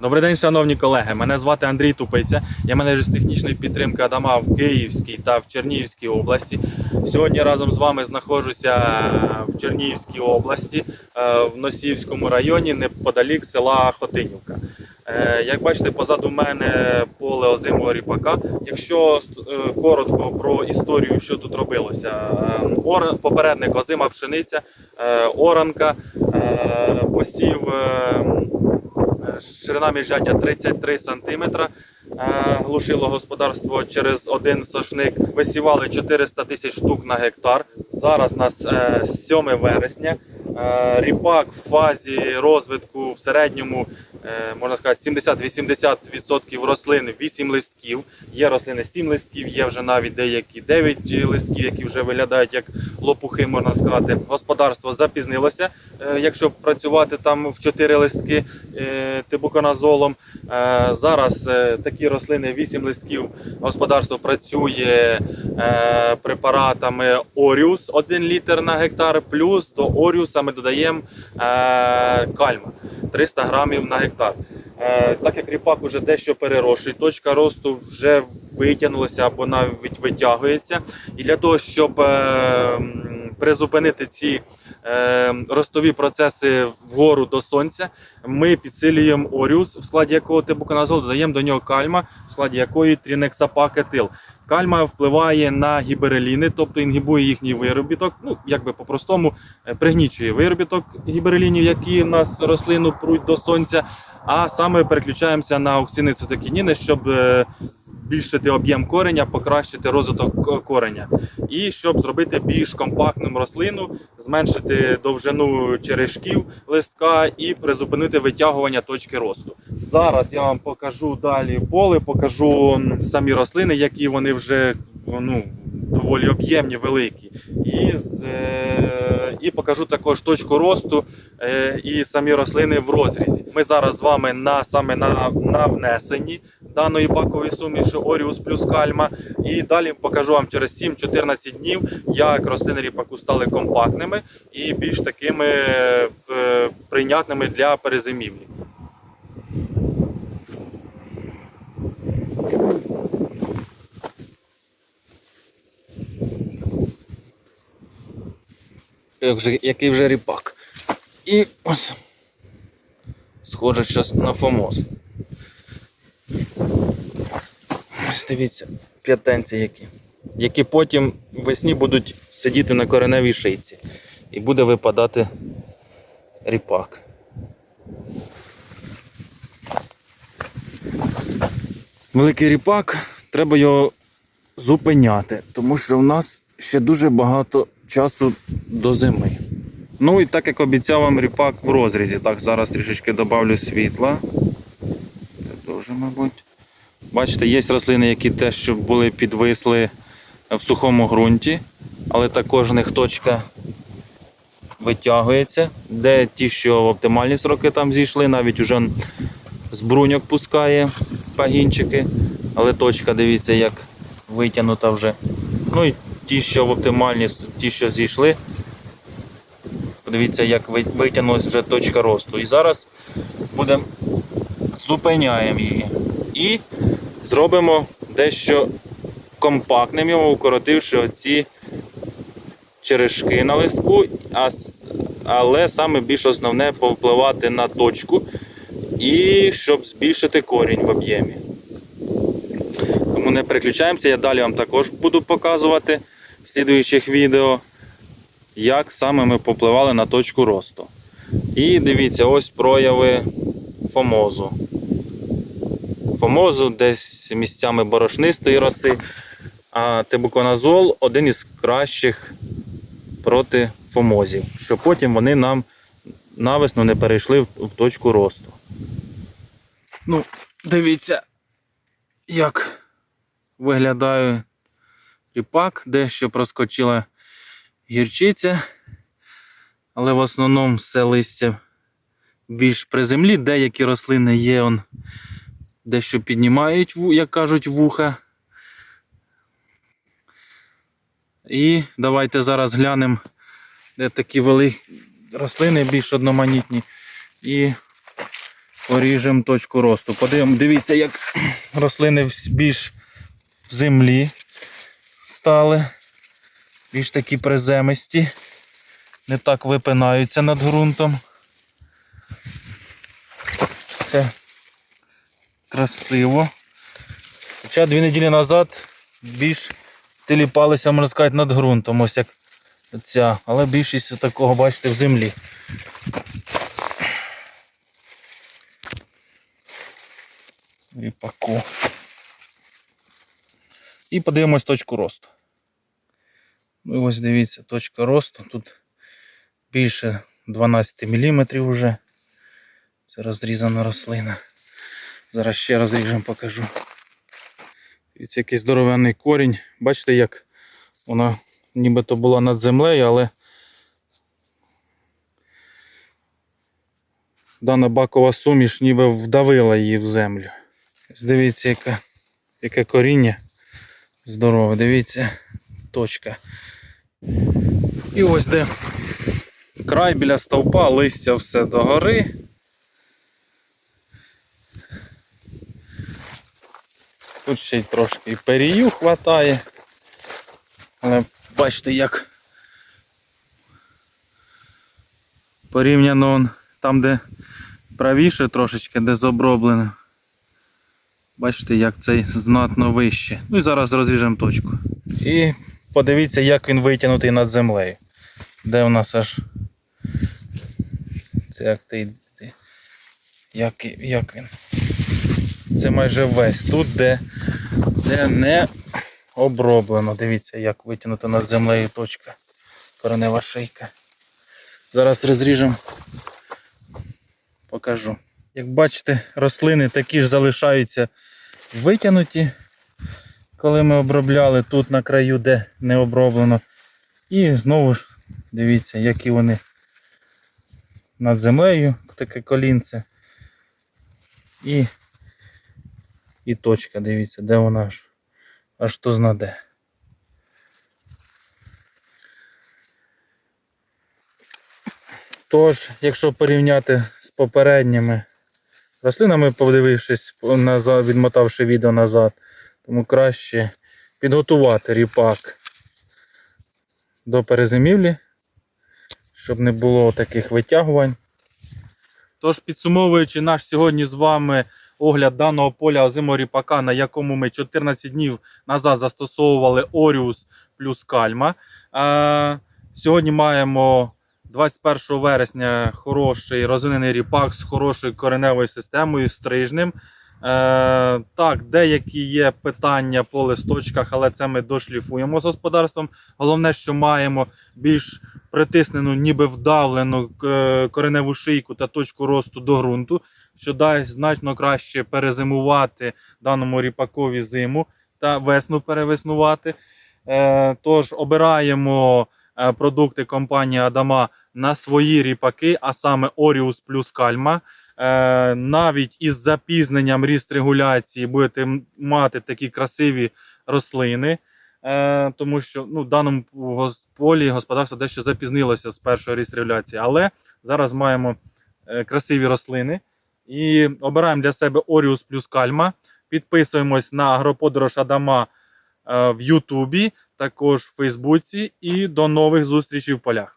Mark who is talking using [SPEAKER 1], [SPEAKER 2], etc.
[SPEAKER 1] Добрий день, шановні колеги. Мене звати Андрій Тупиця. Я менеджер з технічної підтримки Адама в Київській та в Чернігівській області. Сьогодні разом з вами знаходжуся в Чернігівській області, е, в Носівському районі, неподалік села Хотинівка. Е, Як бачите, позаду мене поле озимого ріпака. Якщо е, коротко про історію, що тут робилося, Е, попередник озима пшениця, оранка, посів. Ширина міжжаття 33 см. Глушило господарство через один сошник. Висівали 400 тисяч штук на гектар. Зараз нас е, 7 вересня. Ріпак в фазі розвитку в середньому можна сказати 70-80% рослин 8 листків. Є рослини 7 листків, є вже навіть деякі 9 листків, які вже виглядають як лопухи, можна сказати. Господарство запізнилося. Е, Якщо працювати там в 4 листки е, тибуконазолом. Е, Зараз е, такі рослини 8 листків. Господарство працює е, препаратами Оріус 1 літр на гектар, плюс до Оріуса ми додаємо е, кальма 300 грамів на гектар. Е, Так як ріпак уже дещо переросший, точка росту вже витягнулася або навіть витягується. І для того, щоб е, призупинити ці е, ростові процеси вгору до сонця, ми підсилюємо оріус, в складі якого тибуконазол додаємо до нього кальма, в складі якої трінексапакетил. Кальма впливає на гібереліни, тобто інгібує їхній виробіток. Ну, якби по-простому е, пригнічує виробіток гіберелінів, які в нас рослину пруть до сонця. А саме переключаємося на оксини цитокініни, щоб е, збільшити об'єм кореня, покращити розвиток кореня. І щоб зробити більш компактним рослину, зменшити довжину черешків листка і призупинити витягування точки росту. Зараз я вам покажу далі поле, покажу самі рослини, які вони вже ну, доволі об'ємні, великі. І, з, е, покажу також точку росту е, і самі рослини в розрізі. Ми зараз з вами на саме на, на внесенні даної бакової суміші Оріус плюс кальма. І далі покажу вам через 7-14 днів, як рослини ріпаку стали компактними і більш такими е, прийнятними для перезимівлі. Як же- Який вже ріпак. І ось схоже щось на фомоз. Ось дивіться, п'ятенці які. Які потім весні будуть сидіти на кореневій шийці. І буде випадати ріпак. Великий ріпак, треба його зупиняти, тому що в нас ще дуже багато часу до зими. Ну і так як обіцяв вам ріпак в розрізі. Так, зараз трішечки додавлю світла. Це дуже, мабуть. Бачите, є рослини, які теж були підвисли в сухому ґрунті, але також в них точка витягується. Де ті, що в оптимальні сроки там зійшли, навіть уже з бруньок пускає пагінчики. Але точка, дивіться, як витягнута вже. Ну і ті, що в оптимальні, ті, що зійшли. Подивіться, як витягнулася вже точка росту. І зараз будемо зупиняємо її. І зробимо дещо компактним його, укоротивши оці черешки на листку, але саме більш основне повпливати на точку і щоб збільшити корінь в об'ємі. Тому не переключаємося, я далі вам також буду показувати в слідуючих відео, як саме ми попливали на точку росту. І дивіться, ось прояви фомозу. Фомозу десь місцями борошнистої роси, а тибуконазол один із кращих проти фомозів, щоб потім вони нам навесно не перейшли в, в точку росту. Ну, дивіться, як виглядає ріпак, дещо проскочила гірчиця, але в основному все листя більш при землі. Деякі рослини є, он, дещо піднімають, як кажуть, вуха. І давайте зараз глянемо, де такі вели... рослини більш одноманітні. І поріжемо точку росту. Подивимо, дивіться, як рослини більш в землі стали, більш такі приземисті, не так випинаються над ґрунтом. Все красиво. Хоча дві неділі назад більш теліпалися, можна сказати, над ґрунтом, ось як ця, але більшість такого, бачите, в землі. Ріпаку. І подивимось точку росту. Ну і ось дивіться, точка росту. Тут більше 12 мм вже. Це розрізана рослина. Зараз ще розріжемо, покажу. Дивіться, який здоровенний корінь. Бачите, як вона нібито була над землею, але дана бакова суміш ніби вдавила її в землю. Дивіться, яке коріння здорове. Дивіться, точка. І ось де край біля стовпа, листя все догори. Тут ще й трошки і перію хватає. Але бачите, як порівняно он там, де правіше трошечки, де зоброблено. Бачите, як цей знатно вище. Ну і зараз розріжемо точку. І подивіться, як він витягнутий над землею. Де у нас аж. Це як ти- Як, як він? Це майже весь. Тут, де, де не оброблено. Дивіться, як витягнута над землею точка. Коренева шийка. Зараз розріжемо. Покажу. Як бачите, рослини такі ж залишаються витягнуті, коли ми обробляли тут на краю, де не оброблено. І знову ж дивіться, які вони над землею, таке колінце. І, і точка, дивіться, де вона аж, аж то знаде. Тож, якщо порівняти з попередніми рослинами, подивившись відмотавши відео назад, тому краще підготувати ріпак до перезимівлі, щоб не було таких витягувань. Тож, підсумовуючи наш сьогодні з вами огляд даного поля озимого ріпака, на якому ми 14 днів назад застосовували Оріус плюс кальма. Е, сьогодні маємо 21 вересня хороший розвинений ріпак з хорошою кореневою системою, стрижним. Е, так, деякі є питання по листочках, але це ми дошліфуємо з господарством. Головне, що маємо більш притиснену, ніби вдавлену е, кореневу шийку та точку росту до ґрунту, що дасть значно краще перезимувати даному ріпакові зиму та весну перевеснувати. Е, Тож обираємо е, продукти компанії Адама на свої ріпаки, а саме Оріус плюс Кальма. Е, Навіть із запізненням ріст регуляції будете мати такі красиві рослини. Е, тому що ну, в даному полі господарство дещо запізнилося з першої ріст регуляції, але зараз маємо е, красиві рослини і обираємо для себе Оріус плюс Кальма. Підписуємось на агроподорож Адама в Ютубі, також в Фейсбуці. І до нових зустрічей в полях.